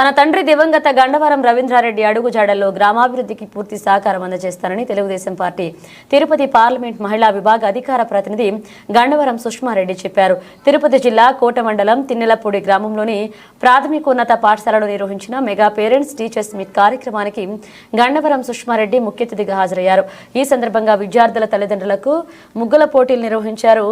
తన తండ్రి దివంగత గండవరం రవీంద్రారెడ్డి అడుగుజాడల్లో గ్రామాభివృద్ధికి పూర్తి సహకారం అందజేస్తారని తెలుగుదేశం పార్టీ తిరుపతి పార్లమెంట్ మహిళా విభాగ అధికార ప్రతినిధి గండవరం సుష్మారెడ్డి చెప్పారు. తిరుపతి జిల్లా కోట మండలం తిన్నెలపూడి గ్రామంలోని ప్రాథమికోన్నత పాఠశాలలో నిర్వహించిన మెగా పేరెంట్స్ టీచర్స్ మీట్ కార్యక్రమానికి గండవరం సుష్మారెడ్డి ముఖ్య అతిథిగా హాజరయ్యారు. ఈ సందర్భంగా విద్యార్థుల తల్లిదండ్రులకు ముగ్గుల పోటీలు నిర్వహించారు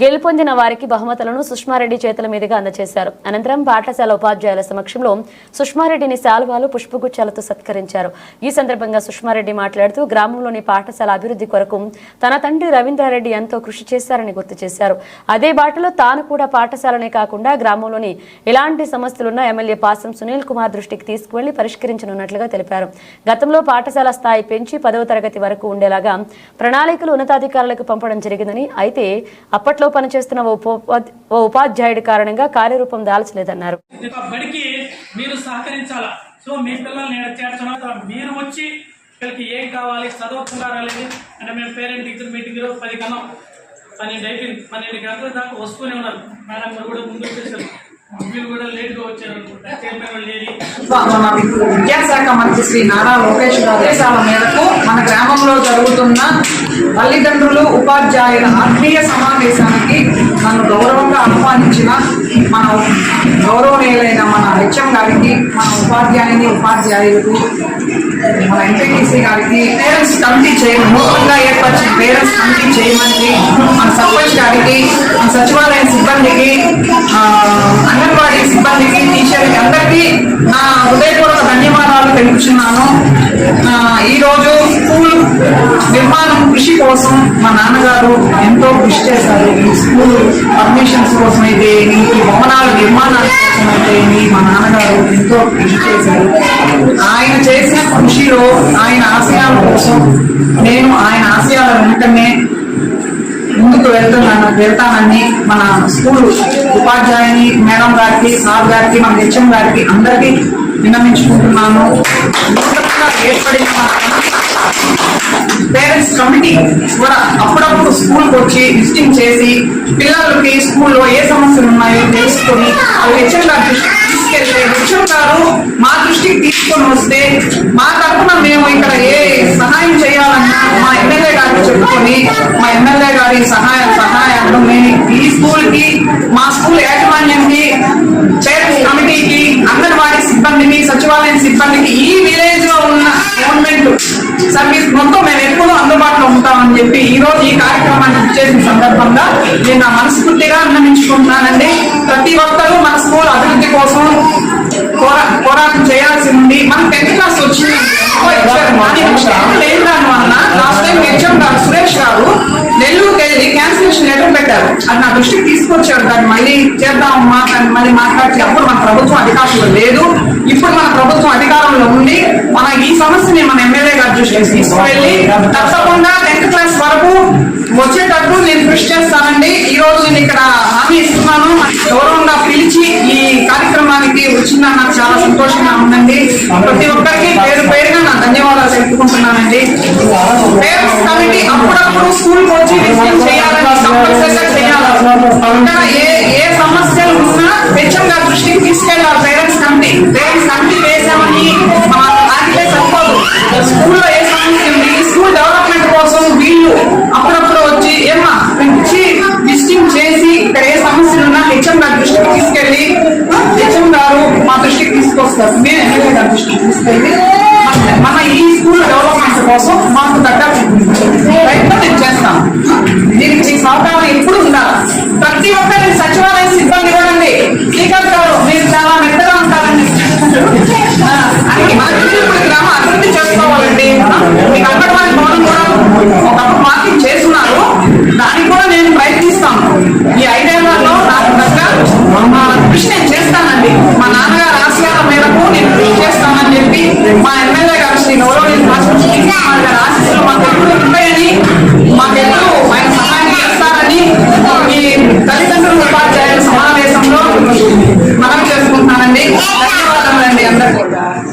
గెలుపొందిన వారికి బహుమతులను సుష్మారెడ్డి చేతుల మీదుగా అందజేశారు అనంతరం పాఠశాల ఉపాధ్యాయుల సమక్షంలో సుష్మారెడ్డిని శాల్వాలు పుష్పగుచ్చాలతో సత్కరించారు. ఈ సందర్భంగా సుష్మారెడ్డి మాట్లాడుతూ గ్రామంలోని పాఠశాల అభివృద్ధి కొరకు తన తండ్రి రవీంద్రారెడ్డి ఎంతో కృషి చేశారని గుర్తు చేశారు. అదే బాటలో తాను కూడా పాఠశాలనే కాకుండా గ్రామంలోని ఎలాంటి సమస్యలున్నా ఎమ్మెల్యే పాసం సునీల్ కుమార్ దృష్టికి తీసుకువెళ్ళి పరిష్కరించనున్నట్లుగా తెలిపారు. గతంలో పాఠశాల స్థాయి పెంచి పదవ తరగతి వరకు ఉండేలాగా ప్రణాళికలు ఉన్నతాధికారులకు పంపడం జరిగిందని అయితే అప్పటి అప్పట్లో పనిచేస్తున్న ఓ ఉపాధ్యాయుడి కారణంగా కార్యరూపం దాల్చలేదన్నారు. ఇది బడికి మీరు సహకరించాలా? సో మీ పిల్లల్ని చేర్చడం మీరు వచ్చి వీళ్ళకి ఏం కావాలి చదవకుండా అంటే మేము పేరెంట్ టీచర్ మీటింగ్ పది కన్నాం పన్నెండు అయిపోయింది. పన్నెండు గంటల దాకా వస్తూనే ఉన్నారు. మేడం గారు కూడా ముందు వచ్చేసారు. మీరు కూడా లేట్గా వచ్చారు. అనుకుంటా చైర్మన్ వాళ్ళు లేడీ మన విద్యాశాఖ మంత్రి శ్రీ నారా లోకేష్ ఆదేశాల మేరకు మన గ్రామంలో జరుగుతున్న తల్లిదండ్రులు ఉపాధ్యాయుల ఆత్మీయ సమావేశానికి నన్ను గౌరవంగా ఆహ్వానించిన మన గౌరవనీయులైన మన హెచ్ఎం గారికి మన ఉపాధ్యాయుని ఉపాధ్యాయులకు మన ఎంపీటీసీ గారికి పేరెంట్స్ కమిటీ చేయ నూతనంగా ఏర్పరిచిన పేరెంట్స్ కమిటీ చేయమని మన సర్పంచ్ గారికి మన సచివాలయ సిబ్బందికి అంగన్వాడీ సిబ్బందికి టీచర్కి అందరికీ కూర్చున్నాను. ఈరోజు స్కూల్ నిర్మాణం కృషి కోసం మా నాన్నగారు ఎంతో కృషి చేశారు. ఈ స్కూల్ పర్మిషన్స్ కోసం అయితే ఈ భవనాల నిర్మాణాల కోసం అయితే మా నాన్నగారు ఎంతో కృషి చేశారు. ఆయన చేసిన కృషిలో ఆయన ఆశయాల కోసం నేను ఆయన ఆశయాల వెంటనే ముందుకు వెళ్తున్నాను వెళ్తానని మన స్కూల్ ఉపాధ్యాయుని మేడం గారికి సార్ గారికి మన హెచ్ఎం గారికి అందరికీ విన్నమించుకుంటున్నాను ఏర్పడిన పేరెంట్స్ కమిటీ కూడా అప్పుడప్పుడు స్కూల్కి వచ్చి విజిటింగ్ చేసి పిల్లలకి స్కూల్లో ఏ సమస్యలు ఉన్నాయో తెలుసుకొని వాళ్ళు హెచ్ఎం గారి దృష్టికి తీసుకెళ్తే హెచ్ఎం గారు మా దృష్టికి తీసుకొని వస్తే మా తరఫున మేము ఇక్కడ ఏ సహాయం చేయాలన్నా మా ఎమ్మెల్యే గారికి చెప్పుకొని మా ఎమ్మెల్యే గారి సహాయ సహాయాలు మేము ఈ స్కూల్ కి మా స్కూల్ యాజమాన్యానికి పేరెంట్స్ కమిటీకి అంగన్వాడీ సిబ్బందికి సచివాలయం సిబ్బందికి ఈ విలేజ్లో ఉన్న గవర్నమెంట్ సర్వీస్ మొత్తం మేము ఎప్పుడూ అందుబాటులో ఉంటామని చెప్పి ఈ రోజు ఈ కార్యక్రమాన్ని చేసిన సందర్భంగా నేను నా మనస్ఫూర్తిగా అన్నమించుకుంటున్నానండి ప్రతి ఒక్కరూ మన స్కూల్ అభివృద్ధి కోసం పెట్టారు. అది నా దృష్టికి తీసుకొచ్చారు. దాన్ని మళ్ళీ చేద్దామమ్మా దాన్ని మళ్ళీ మాట్లాడి అప్పుడు మన ప్రభుత్వం అధికారంలో లేదు. ఇప్పుడు మన ప్రభుత్వం అధికారంలో ఉంది మన ఈ సమస్యని మన ఎమ్మెల్యే గారి దృష్టికి తీసుకువెళ్ళి తప్పకుండా టెన్త్ క్లాస్ వరకు వచ్చేటట్టు నేను కృషి చేస్తానండి. ఈ రోజు నేను ఇక్కడ హామీ ఇస్తున్నాను. గౌరవంగా పిలిచి ఈ కార్యక్రమానికి వచ్చిన నాకు చాలా సంతోషంగా ఉందండి. ప్రతి ఒక్కరికి పేరు పేరుగా నా ధన్యవాదాలు తెలుపుకుంటున్నానండి. పేరెంట్స్ కమిటీ అప్పుడప్పుడు స్కూల్ వచ్చి విజిట్ చేయాలి. కంపల్సరిగా చేయాలి ఏ ఏ సమస్యలు ఉన్నా హెచ్ఎం గారి దృష్టికి తీసుకెళ్ళాలి గ్రామం అభివృద్ధి చేసుకోవాలండి మీకు అంగన్వాడీ భవనం కూడా చేస్తున్నారు దానికి కూడా నేను ప్రయత్నిస్తాను ఈ ఐదేళ్ళలో నాకు దగ్గర కృషి నేను చేస్తానండి మా నాన్నగారు ఆశయాల మేరకు నేను కృషి చేస్తానని చెప్పి మా ఎమ్మెల్యే గారు శ్రీ గౌరవ ఆశీస్సులు మాకు ఎప్పుడు ఉంటాయని మాకు ఎప్పుడు ఆయన సహాయం చేస్తారని ఈ తల్లిదండ్రుల ఉపాధ్యాయుల సమావేశంలో మనం చేసుకుంటున్నానండి. Não é acordar.